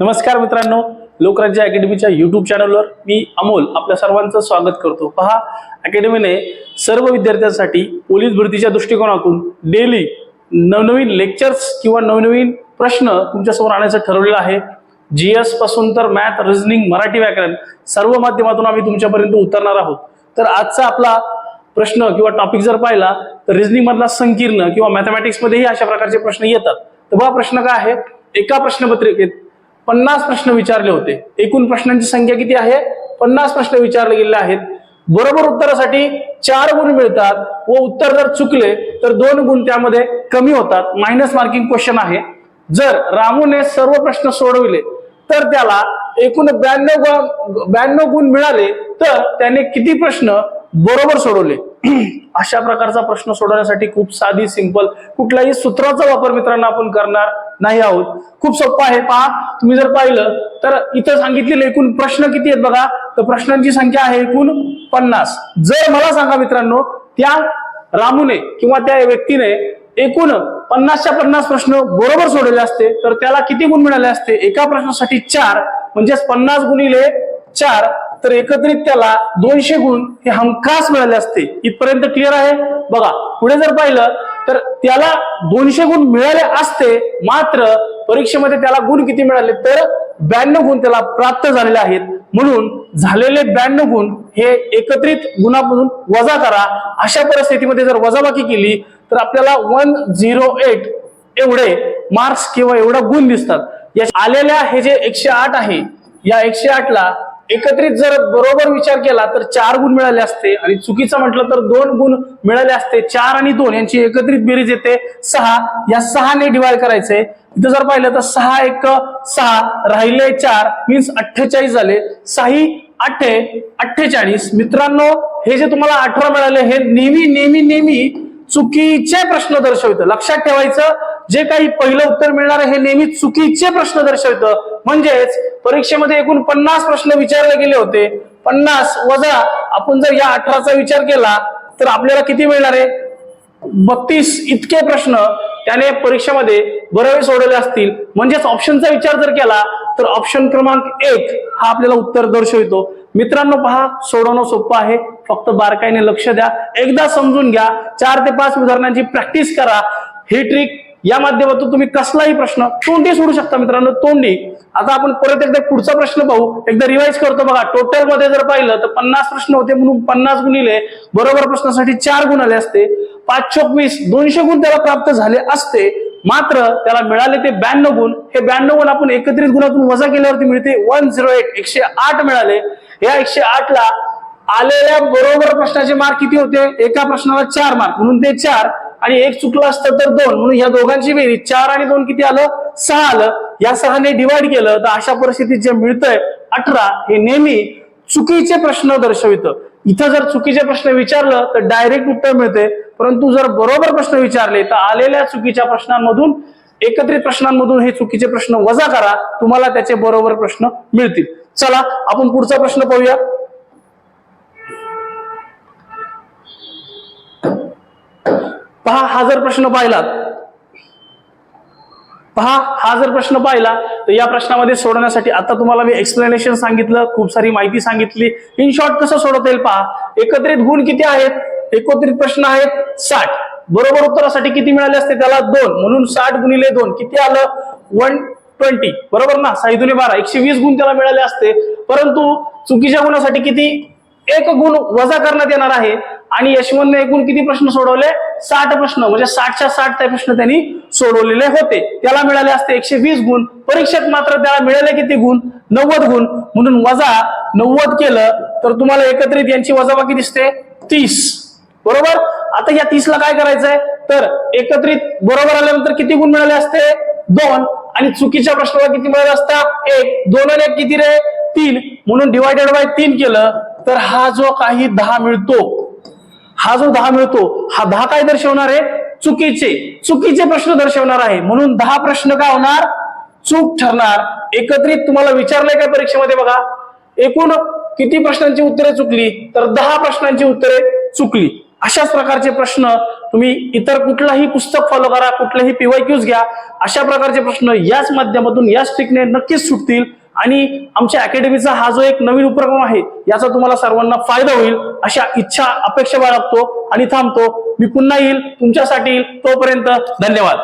नमस्कार मित्रांनो लोकराज्य अकॅडमीच्या युट्यूब चॅनलवर मी अमोल आपल्या सर्वांचं स्वागत करतो. पहा अकॅडमीने सर्व विद्यार्थ्यांसाठी पोलीस भरतीच्या दृष्टिकोनातून डेली नवनवीन लेक्चर्स किंवा नवनवीन प्रश्न तुमच्यासमोर आणायचं ठरवलेलं आहे. जी एसपासून तर मॅथ रिझनिंग मराठी व्याकरण सर्व माध्यमातून आम्ही तुमच्यापर्यंत उतरणार आहोत. तर आजचा आपला प्रश्न किंवा टॉपिक जर पाहिला तर रिझनिंग मधला संकीर्ण किंवा मॅथमॅटिक्स मध्येही अशा प्रकारचे प्रश्न येतात. तर बघा प्रश्न काय आहे? एका प्रश्नपत्रिकेत पन्नास प्रश्न विचारले होते. एकूण प्रश्नांची संख्या किती आहे? पन्नास प्रश्न विचारले गेले आहेत. बरोबर उत्तरासाठी चार गुण मिळतात व उत्तर जर चुकले तर दोन गुण त्यामध्ये कमी होतात. मायनस मार्किंग क्वेश्चन आहे. जर रामूने सर्व प्रश्न सोडविले तर त्याला एकूण ब्याण्णव गुण ब्याण्णव गुण मिळाले तर त्याने किती प्रश्न बरोबर सोडवले? अशा प्रकारचा प्रश्न सोडवण्यासाठी खूप साधी सिंपल कुठल्याही सूत्राचा वापर मित्रांनो आपण करणार नाही आहोत. खूप सोपं आहे. पहा तुम्ही जर पाहिलं तर इथं सांगितलेलं एकूण प्रश्न किती आहेत बघा? तर प्रश्नांची संख्या आहे एकूण पन्नास. जर मला सांगा मित्रांनो त्या रामूने किंवा त्या व्यक्तीने एकूण पन्नासच्या पन्नास प्रश्न बरोबर सोडवले असते तर त्याला किती गुण मिळाले असते? एका प्रश्नासाठी चार म्हणजेच पन्नास गुणिले चार तर एकत्रित त्याला दोनशे गुण हे हमखास मिळाले असते. इथपर्यंत क्लिअर आहे? बघा पुढे जर पाहिलं तर त्याला दोनशे गुण मिळाले असते मात्र परीक्षेमध्ये त्याला गुण किती मिळाले? तर ब्याण्णव गुण त्याला प्राप्त झालेले आहेत. म्हणून झालेले ब्याण्णव गुण हे एकत्रित गुणामधून वजा करा. अशा परिस्थितीमध्ये जर वजाबाकी केली तर आपल्याला वन झिरो एट एवढे मार्क्स किंवा एवढा गुण दिसतात. या आलेल्या हे जे एकशे आठ आहे या एकशे आठला एकत्रित जर बरोबर विचार केला तर चार गुण मिळाले असते आणि चुकीचं म्हटलं तर दोन गुण मिळाले असते. चार आणि दोन यांची एकत्रित बेरीज येते. सहा या सहाने डिवाइड करायचंय. इथं जर पाहिलं तर सहा एक सहा राहिले चार मीन्स अठ्ठेचाळीस झाले. सही अठ्ठे अठ्ठेचाळीस. मित्रांनो हे जे तुम्हाला अठरा मिळाले हे नेहमी नेहमी नेहमी चुकीचे प्रश्न दर्शवितं. लक्षात ठेवायचं जे काही पहिलं उत्तर मिळणार आहे हे नेहमी चुकीचे प्रश्न दर्शवित. म्हणजेच परीक्षेमध्ये एकूण पन्नास प्रश्न विचारले गेले होते. पन्नास वजा आपण जर या अठराचा विचार केला तर आपल्याला किती मिळणार आहे? बत्तीस इतके प्रश्न त्याने परीक्षेमध्ये बरोबर सोडवले असतील. म्हणजेच ऑप्शनचा विचार जर केला तर ऑप्शन क्रमांक एक हा आपल्याला उत्तर दर्शवितो. मित्रांनो पहा सोडवणं सोपं आहे. फक्त बारकाईने लक्ष द्या. एकदा समजून घ्या. चार ते पाच उदाहरणांची प्रॅक्टिस करा. ही ट्रिक या माध्यमातून तुम्ही कसलाही प्रश्न तोंडी सोडू शकता मित्रांनो तोंडी. आता आपण परत एकदा पुढचा प्रश्न पाहू. एकदा रिवाइज करतो बघा. टोटलमध्ये जर पाहिलं तर पन्नास प्रश्न होते म्हणून पन्नास गुणिले बरोबर प्रश्नासाठी चार गुण आले असते. पाच चोक वीस दोनशे गुण त्याला प्राप्त झाले असते. मात्र त्याला मिळाले ते ब्याण्णव गुण. हे ब्याण्णव गुण आपण एकत्रित गुणातून वजा केल्यावरती मिळते वन झिरो एट. एकशे आठ मिळाले. या एकशे आठ ला आलेल्या बरोबर प्रश्नाचे मार्क किती होते? एका प्रश्नाला चार मार्क म्हणून ते चार आणि एक चुकला असतं तर दोन. म्हणून या दोघांची बेरीज. चार आणि दोन किती आलं? सहा आलं. या सहाने डिवाइड केलं. तर अशा परिस्थितीत जे मिळतंय अठरा हे नेहमी चुकीचे प्रश्न दर्शवितं. इथं जर चुकीचे प्रश्न विचारलं तर डायरेक्ट उत्तर मिळते. परंतु जर बरोबर प्रश्न विचारले तर आलेल्या चुकीच्या प्रश्नांमधून एकत्रित प्रश्नांमधून हे चुकीचे प्रश्न वजा करा. तुम्हाला त्याचे बरोबर प्रश्न मिळतील. चला आपण पुढचा प्रश्न पाहूया. पहा हा जर प्रश्न पाहिलात पहा हा जर प्रश्न पाहिला तर या प्रश्नामध्ये सोडवण्यासाठी आता तुम्हाला मी एक्सप्लेनेशन सांगितलं खूप सारी माहिती सांगितली. इन शॉर्ट कसं सोडवता येईल पहा? एकत्रित गुण किती आहेत? एकत्रित प्रश्न आहेत साठ. बरोबर उत्तरासाठी किती मिळाले असते? त्याला दोन. म्हणून साठ गुणिले दोन. किती आलं? One twenty. बरोबर ना? साई दुने बारा. एकशे वीस गुण त्याला मिळाले असते. परंतु चुकीच्या गुणासाठी किती? एक गुण वजा करण्यात येणार आहे. आणि यशवंतने एकूण किती प्रश्न सोडवले? साठ प्रश्न. म्हणजे साठच्या साठ ते प्रश्न त्यांनी सोडवलेले होते. त्याला मिळाले असते एकशे वीस गुण. परीक्षेत मात्र त्याला मिळाले किती गुण? नव्वद गुण. म्हणून वजा नव्वद केलं तर तुम्हाला एकत्रित यांची वजाबाकी दिसते. तीस. बरोबर? आता या तीसला काय करायचंय? तर एकत्रित बरोबर आल्यानंतर किती गुण मिळाले असते? दोन. आणि चुकीच्या प्रश्नाला किती मिळाले असतात एक. दोन आणि एक किती रे? तीन. म्हणून डिवायडेड बाय तीन केलं तर हा जो काही दहा मिळतो हा जो दहा मिळतो हा दहा काय दर्शवणार आहे? चुकीचे चुकीचे प्रश्न दर्शवणार आहे. म्हणून दहा प्रश्न काय होणार? चूक ठरणार. एकत्रित तुम्हाला विचारलंय का परीक्षेमध्ये बघा? एकूण किती प्रश्नांची उत्तरे चुकली? तर दहा प्रश्नांची उत्तरे चुकली. अशाच प्रकारचे प्रश्न तुम्ही इतर कुठलाही पुस्तक फॉलो करा कुठलाही पीवाय घ्या. अशा प्रकारचे प्रश्न याच माध्यमातून याच टिकने नक्कीच सुटतील. आणि आमच्या अकॅडमीचा हा जो एक नवीन उपक्रम आहे याचा तुम्हाला सर्वांना फायदा होईल अशा इच्छा अपेक्षा बाळगतो आणि थांबतो. मी पुन्हा येईल तुमच्यासाठी येईल. तोपर्यंत धन्यवाद.